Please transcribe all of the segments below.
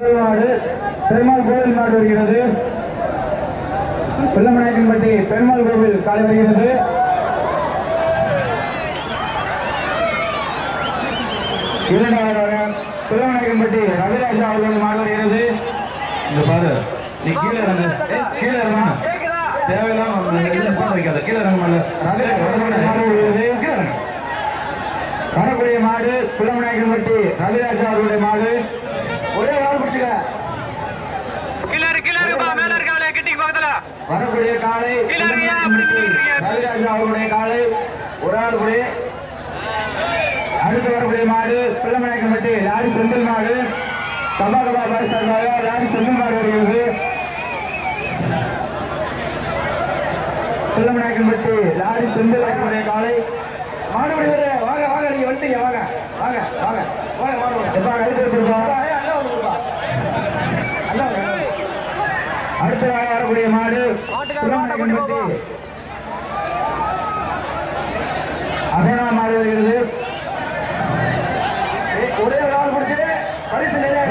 பெருமாள் கோவில் நாடு வருகிறது. பிள்ளமநாயக்கன்பட்டி பெருமாள் கோவில் காலை வருகிறது. இரண்டாவதாக பிள்ளமநாயக்கன்பட்டி ரவிராஜா அவர்கள் மாடு வருகிறது. இந்த பாரு நீ கீழே இறங்க. கீழே இறங்க. தேவையில்லாம வைக்காத. கீழே இறங்க வரக்கூடிய மாடு பிள்ளமநாயக்கன்பட்டி ரவிராஜா அவர்களுடைய மாடு. ஒரே வச்சுக்க கிளறு கிளறு பா மேல இருக்காளே கிட்டிக்கு பக்கத்துல. வரக்கூடிய காலை. கிளறியா அப்படி ரவிராஜா அவருடைய காலை. ஒரு ஆள் கூட. அடுத்து வரக்கூடிய மாடு பிள்ளமநாயக்கம்பட்டி லாரி செந்தில் மாடு. சபாகபா பரிசாக லாரி செந்தில் மாடு வருகிறது. பிள்ளமநாயக்கம்பட்டி லாரி செந்தில் அவருடைய காலை. மாடு வாங்க வாங்க நீங்க வந்துட்டீங்க வாங்க. வாங்க வாங்க. வாங்க வாங்க அடுத்து இருக்கா அடுத்ததாக வரக்கூடிய மாடு அசைனா மாடு வருகிறது. ஒரே கால் பிடிச்சு பரிசு நிறைய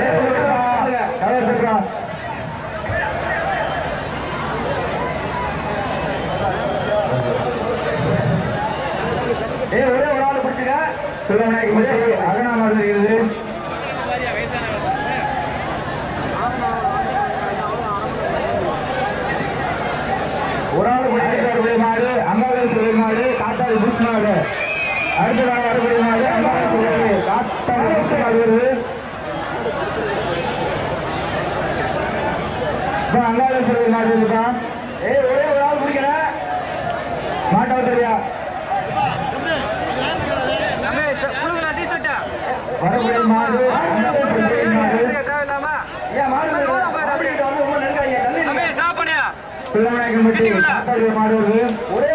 ஒரே ஒரு ஆள் பிடிச்சுங்க சிவநாயகம் அகனா மாடு வருகிறது. அடுத்ததாக மறுபடியும் அங்காளேஸ்வரி மாட்டிருக்கான் ஏய் ஒரே ஒரு ஆள் குடிக்கிற மாட்டா தெரியா வரக்கூடிய மாடு மாடு சாப்பிடுங்க மாடு ஒரே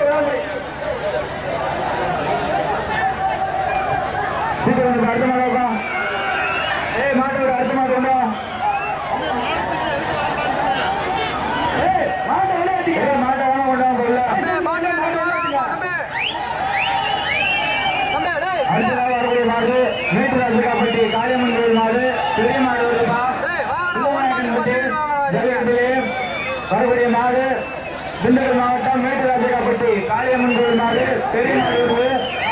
Ele tem, ele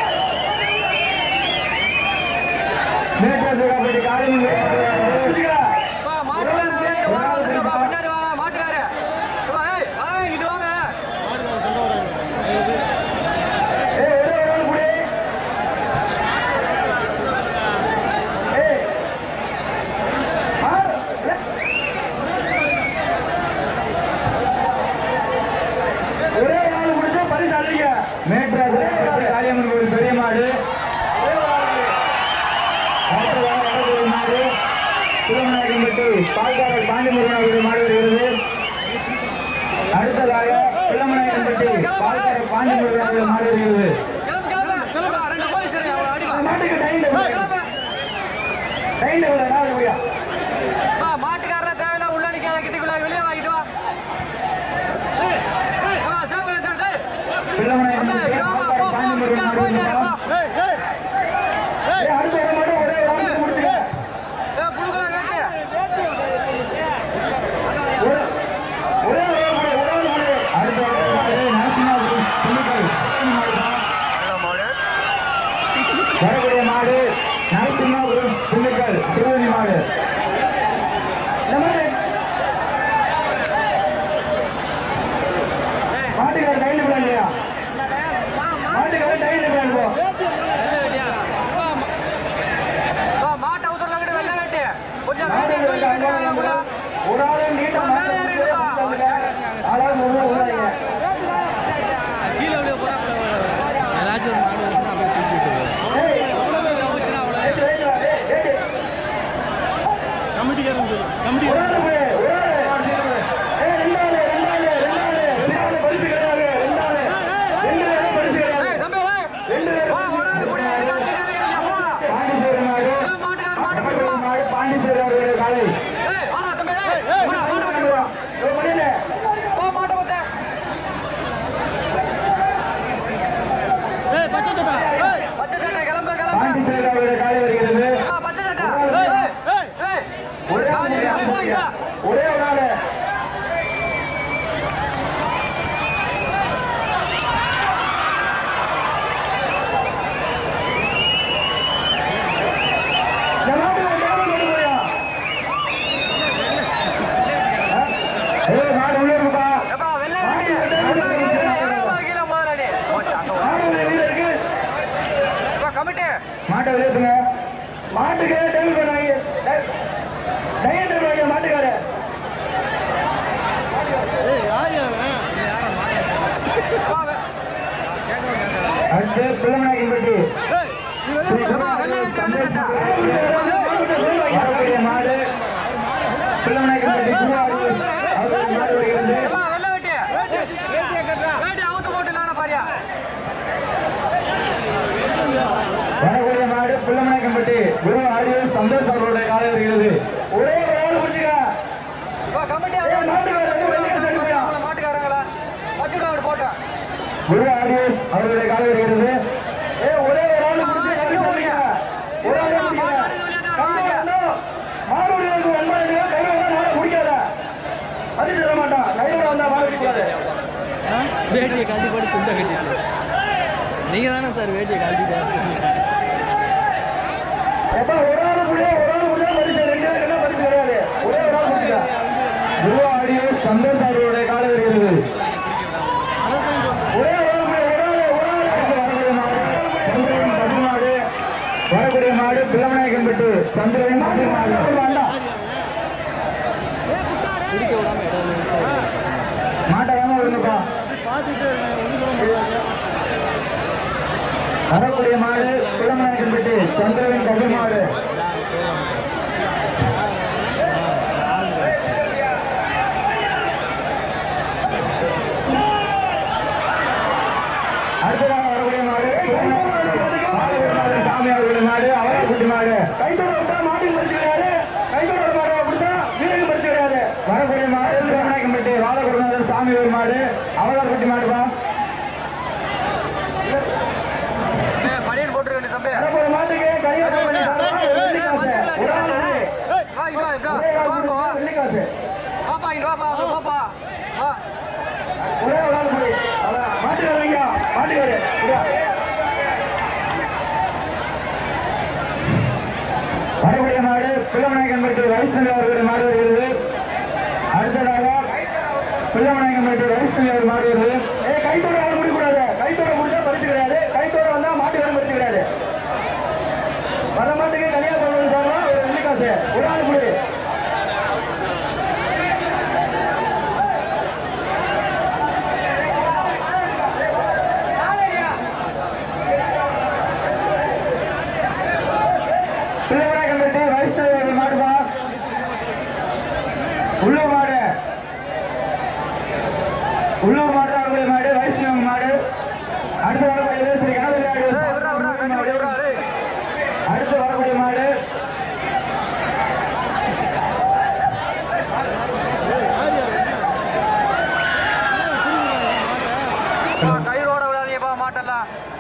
அடுத்ததாக பிள்ளமநாயகன்பட்டி பால்கரை பாண்டியமுருகன் மாடு வருகிறது மாட்டுக்கு டைம் டைம் இரண்டு பிள்ளைநாயகம் பற்றி மாடு பிள்ளைநாயகம் பற்றி மாடு வருகிறது வரக்கூடிய மாடு பிள்ளைநாயக்கம்பட்டி குரு ஆடியோ சந்தோஷ் அவர்களுடைய காலை வருகிறது ஒரே குரு ஆடியோ அவருடைய கால் வருகிறது. ஒரே ஒரு ஆள் வந்தா மாலை குடிக்காத அது சொல்ல மாட்டான். கையில வேட்டியை கட்டி போட்டு துண்ட கட்டிட்டு. நீங்க தானே சார் வேட்டியை கட்டிட்டு. எப்ப ஒரு ஆள் முடியாது ஒரு ஆள் முடியாது பரிசு ரெண்டு என்ன கிடையாது சந்திரன் மாட்டாம விழுந்துப்பா வரக்கூடிய மாடு குளமநாயக்கன் பெட்டி சந்திரவின் கல்வி மாடு அடுத்ததாக வரக்கூடிய மாடு சாமி அவர்களுடைய மாடு அவரை குட்டி மாடு சாமி ஒரு மாடு அவலார்பட்டி மாடுவா பனியன் போட்டுருக்கேன் தம்பி. ஒரு மாட்டுக்கு ஒரே ஒரு ஆள் மாட்டு வரீங்க மாட்டு வரீங்க வரக்கூடிய மாடு பிள்ளமநாயகன் பற்றி வைசன் மாடு. மீட்டர் வயசில் மாறியது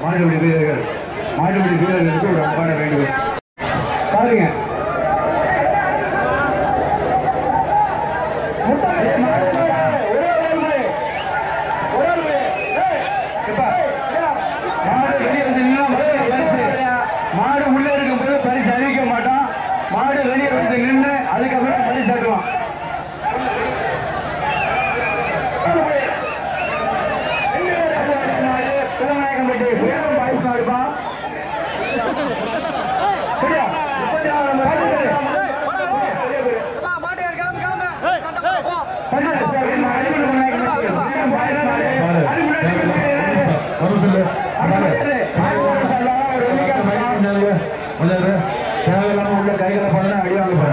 மாடுபிடி வீரர்கள் மாடுபிடி வீரர்களுக்கு ஒரு அன்பான பாருங்க. தேவையில்லாம உள்ள கைகளை பண்ண அடிவாங்க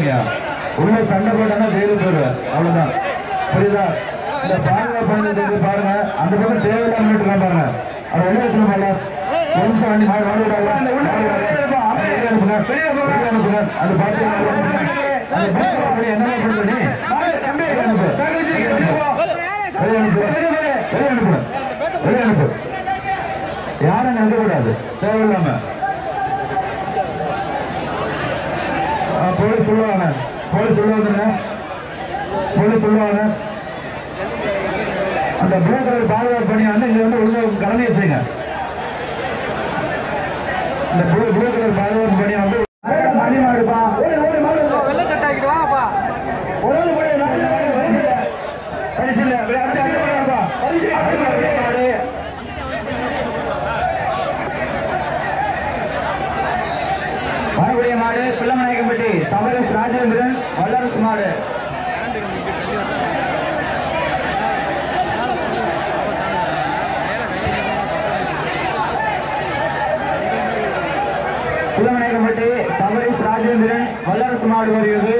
Yeah. உள்ள சண்டை போட்டா வேறு போடுவேன் அவ்வளவுதான் புரியுதா இந்த பாருங்க பயணத்துக்கு பாருங்க அந்த பக்கம் தேவையில்லாம இருக்கலாம் பாருங்க அது வெளியே சொல்ல அது பார்த்து என்ன பண்ணுறேன் அனுப்பு யாரும் நம்பக்கூடாது தேவையில்லாம போய் சொல்லுவாங்க போலீஸ் சொல்லுவாங்க போலீஸ் சொல்லுவாங்க அந்த புரோக்கர் பாதுகாப்பு பண்ணி வந்து இங்க வந்து உள்ள கடமையை செய்யுங்க இந்த புரோக்கர் பாதுகாப்பு பண்ணி வந்து மணி மாடுப்பா வெள்ளை சட்டை ஆக்கிட்டு வாப்பா ஒரு ஆள் கூட நாலு நாள் பரிசு இல்ல. பரிசு இல்ல. அப்படியே அடுத்து அடுத்து போடாதப்பா. அடுத்து அப்படியே மாடு. வரக்கூடிய மாடு பிள்ளமநாயக்கம்பட்டி சமரஸ் ராஜேந்திரன் வல்லரசு மாடு பிள்ளமநாயக்கம்பட்டி சமரஸ் ராஜேந்திரன் வல்லரசு மாடு வருகிறது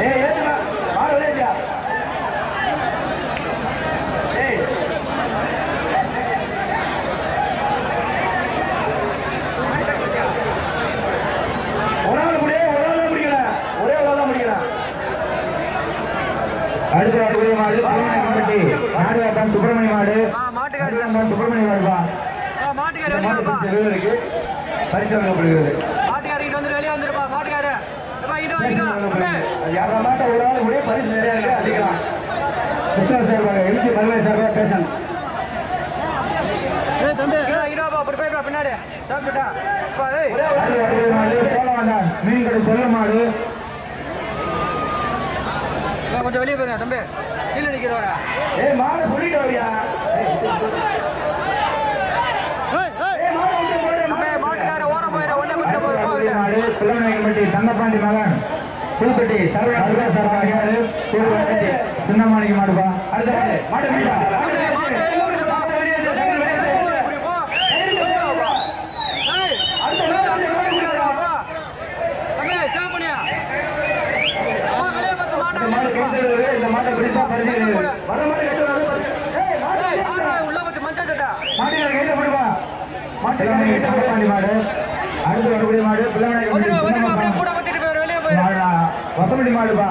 ஏய் ஏத்துமா மாடு விளையாடியா ஏய் ஒரு ஆள் முடிய ஒரு ஆள் தான் முடிக்கல ஒரே ஒரு ஆள் தான் முடிக்கல அடுத்து வரக்கூடிய மாடு திருமணக்கம்பட்டி நாடுகாட்டம் சுப்பிரமணிய மாடு ஆ மாட்டுக்காரி நாடுகாட்டம் சுப்பிரமணிய மாடுப்பா ஆ மாட்டுக்காரி இந்த வெளியே மாடு வாப்பா பரிசு இருக்கு பரிசு வழங்கப்படுகிறது மாட்டுக்காரிக்கிட்ட வந்து வெளியே வந்துருப்பா மாட்டுக்காரு எப்பா இங்க வா இங்க வா தம்பி யாரா மாட்ட ஒரு ஆள் முடிய பரிசு நிறைய இருக்கு அதிகம் கிருஷ்ணா சார்பாக எழுச்சி மதுரை சார்பாக பேசணும் பின்னாடி. மீன் கடை செல்ல மாடு கொஞ்சம் வெளியே போயிருங்க தம்பி. கீழே நிக்கிறவங்க ஏய் மாடு சொல்லிட்டு வரியா? மாட்டுக்கார ஓரம் போயிட ஒண்ணே பத்து வரக்கூடிய போயிட மாடு பிள்ளநாயக்கம்பட்டி தங்கப்பாண்டி மகன். புதுப்பட்டி சர்வா சார்பாக புதுப்பட்டி சின்னமாணிக்கு மாடுப்பா அடுத்த மாடு மாடு மீட்டா இந்த மாடு கெடுத்துறது மாட்டை பிடிச்சா பரிசு வர மாடு கெட்டு ஏய் மாடு. மாட்டுக்கார கையில போடுவா மாட்டுக்கார கையில மாடு. அடுத்து வரக்கூடிய மாடு பிள்ளநாயக்கம்பட்டி மாடு வசமடி மாடுப்பா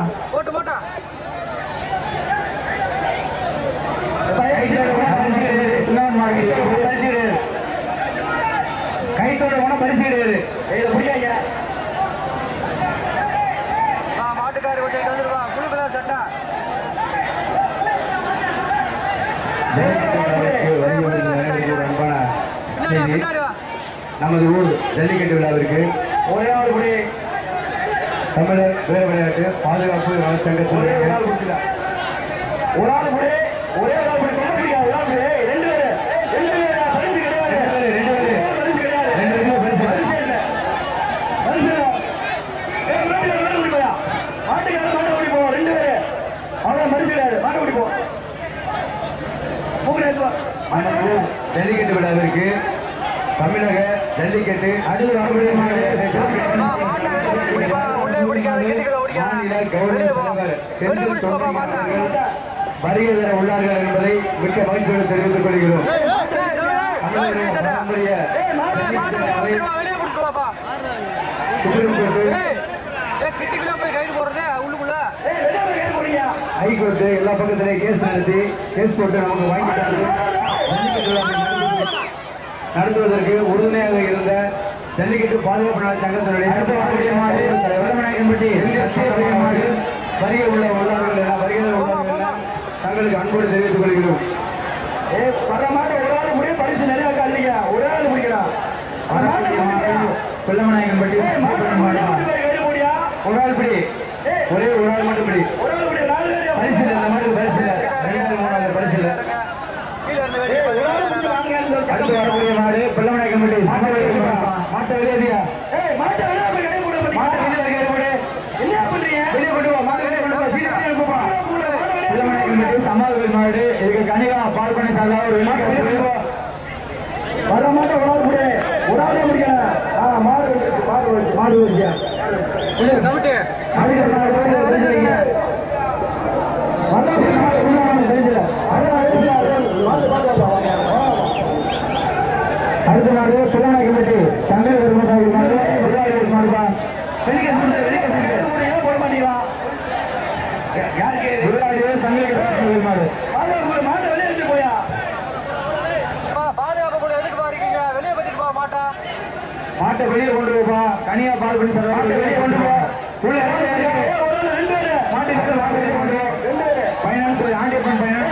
கைத்தோட உன பரிசு கிடையாது கையில பிடிக்காங்க நமது ஊர் ஜல்லிக்கட்டு விழாவிற்கு. ஒரே ஆள் குடி தமிழர் வீர விளையாட்டு பாதுகாப்பு நலச்சங்கத்தினுடைய ஒரு ஆள் குடி ஒரே ஆள் குடி சொல்ல முடியாது ஒரு ரெண்டு பேரு ரெண்டு பேரு பரிசு கிடையாது. ரெண்டு பேரு பரிசு கிடையாது. ரெண்டு பேரு பரிசு பரிசு இல்ல. பரிசு இல்ல. மாட்டு போயா? மாட்டுக்கார மாட்டு குடி போ ரெண்டு பேரு. அவ்வளவு பரிசு கிடையாது. மாட்டு குடி போ. ஜல்லிக்கட்டு விழாவிற்கு தமிழக ஜல்லிக்கட்டு அடுத்து வரக்கூடிய மாநில கவர்னர் தலைவர் செந்தில் தொண்டைமான் அவர்கள் வருகை தர உள்ளார்கள் என்பதை மிக்க மகிழ்ச்சியோடு தெரிவித்துக் கொள்கிறோம். பாரம்பரிய சுப்ரீம் கோர்ட்டு ஹைகோர்ட்டு எல்லா பக்கத்திலையும் கேஸ் நடத்தி கேஸ் போட்டு நமக்கு வாங்கிட்டாங்க நடத்துவதற்கு உறுதுணையாக இருந்த ஜல்லிக்கட்டு பாதுகாப்பு சங்கத்தினுடைய வருகை உள்ள உள்ளார்கள் எல்லாம் வருகை உள்ளார்கள் எல்லாம் தங்களுக்கு அன்போடு தெரிவித்துக் கொள்கிறோம். ஏ வர மாட்ட ஒரு ஆள் முடியும் பரிசு நிறைய இல்லையா ஒரு ஆள் முடிக்கலாம் பிள்ளமநாயகன் பட்டி ஒரு ஆள் பிடி. ஒரே ஒரு ஆள் மட்டும் பிடி. பரிசு இல்லை இந்த மாதிரி பரிசு இல்லை. ரெண்டாவது மூணாவது பரிசு இல்லை. அடுத்து வரக்கூடிய மாடு பிள்ளமநாயக்கன் பட்டி மாட்டை வெளியே எறியா ஏய் மாட்டை வெளியே போய் கை கூட பண்ணி மாட்டை வெளியே கை கூட என்ன பண்றீங்க? வெளியே கொண்டு வா மாட்டை வெளியே கொண்டு வா சீக்கிரம் வெளியே போப்பா சமாதி மாடு இதுக்கு கனிகா பால் பண்ணி சாதா ஒரு வெளியே வர மாட்டே உடாது முடிய அடுத்தவாறு சுகாதார கமிட்டி சந்தை மாட்டை வெளியே கொண்டு போய்ப்பா தனியா பால் பண்ணி சொல்ற மாட்டை வெளியே கொண்டு போ. உள்ள மாட்டை வெளியே கொண்டு போ. பைனான்ஸ் ஆண்டியப்பன் பைனான்ஸ்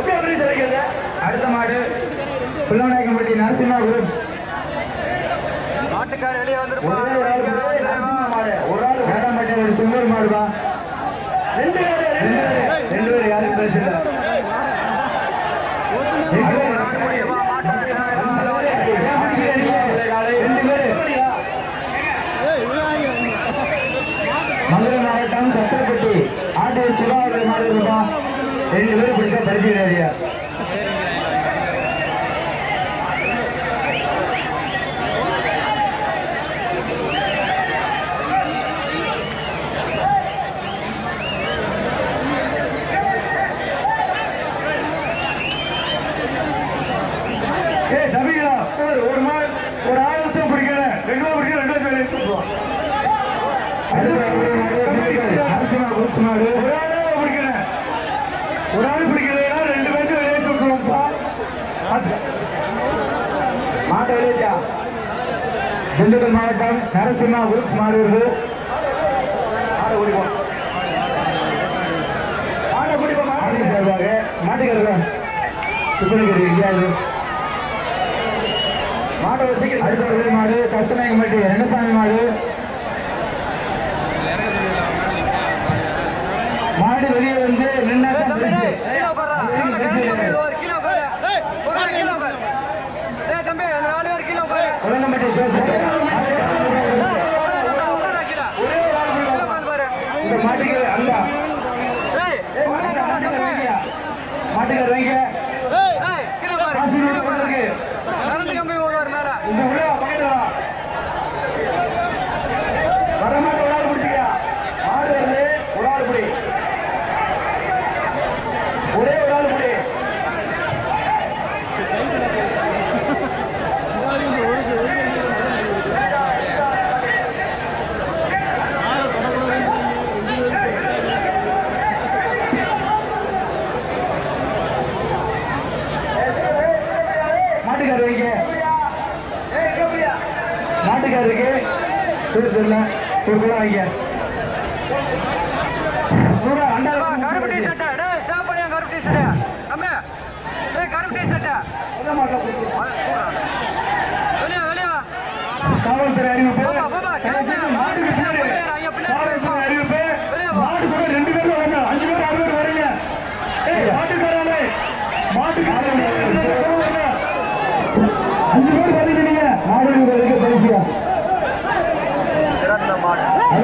எப்படி எப்படி தெரிவிக்கிறது அடுத்த மாடு. பிள்ளநாயக்கம்பட்டி நரசிம்மா குரு நாட்டுக்கார வெளியே வந்திருப்பாங்க ஒரு ஆள் வேடம்பட்டி ஒரு சுந்தர் மாடுவா ரெண்டு பேர் ரெண்டு பேர். மதுரை மாவட்டம் சத்திரப்பட்டி ஆட்டை சிவாவுடைய மாடு ரெண்டு பேரும் பேசிக்கிறாரியா ஒரு மாதிரி ஒரு ஆயிரத்தையும் பிடிக்கல ரெண்டு ரூபா பிடிக்கல ரெண்டு ரூபாய் சொல்லுவான் திண்டுக்கல் மாவட்டம் நரசிம்மா உருப் மாறுகிறது மாடு கட்டணை மட்டும் மாட்டுக்கு அந்த மாட்டுக்கு வைங்க தெரியல கொடுக்கலாம் ஐயா கருப்பு டி ஷர்ட்டா டே சாப்பாடு கருப்பு டி ஷர்ட்டா அம்மா டே கருப்பு டி ஷர்ட்டா வெளியா வெளியா காவல்துறை மாட்டுக்காரங்க அஞ்சு பேர் வருகிறீங்க மாடு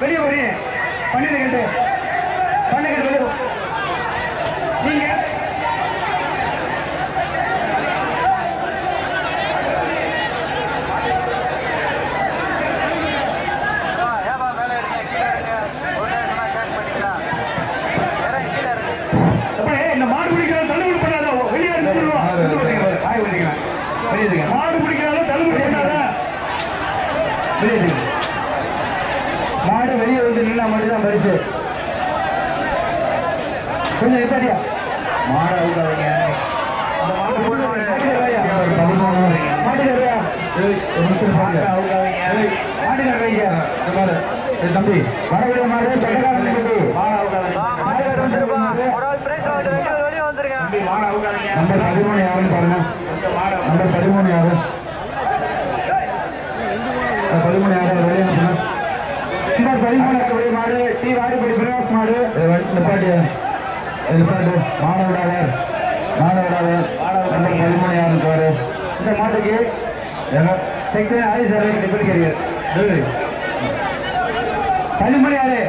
வெளியே போறேன் பன்னெண்டு கண்டு பன்னெண்டு கண்டு ரெண்டு பேர் வெளியே வந்துருங்க. தம்பி மாடு அவுக்காதீங்க நம்பர் பதிமூணு யாருன்னு பாருங்க. கொஞ்சம் மாடு நம்பர் பதிமூணு யாரு? பதிமூணு யாரு? வெளியே பதிமூணு மாடு. டி வாடிப்படி பிரகாஷ் மாடு. நிப்பாட்டி நிப்பாட்டு மாணவடாளர் மாணவடாளர் நம்பர் பதிமூணு பாரு இந்த மாட்டுக்கு செக்ஷன் ஆதி சார் எப்படி கேரியர் பதிமூணு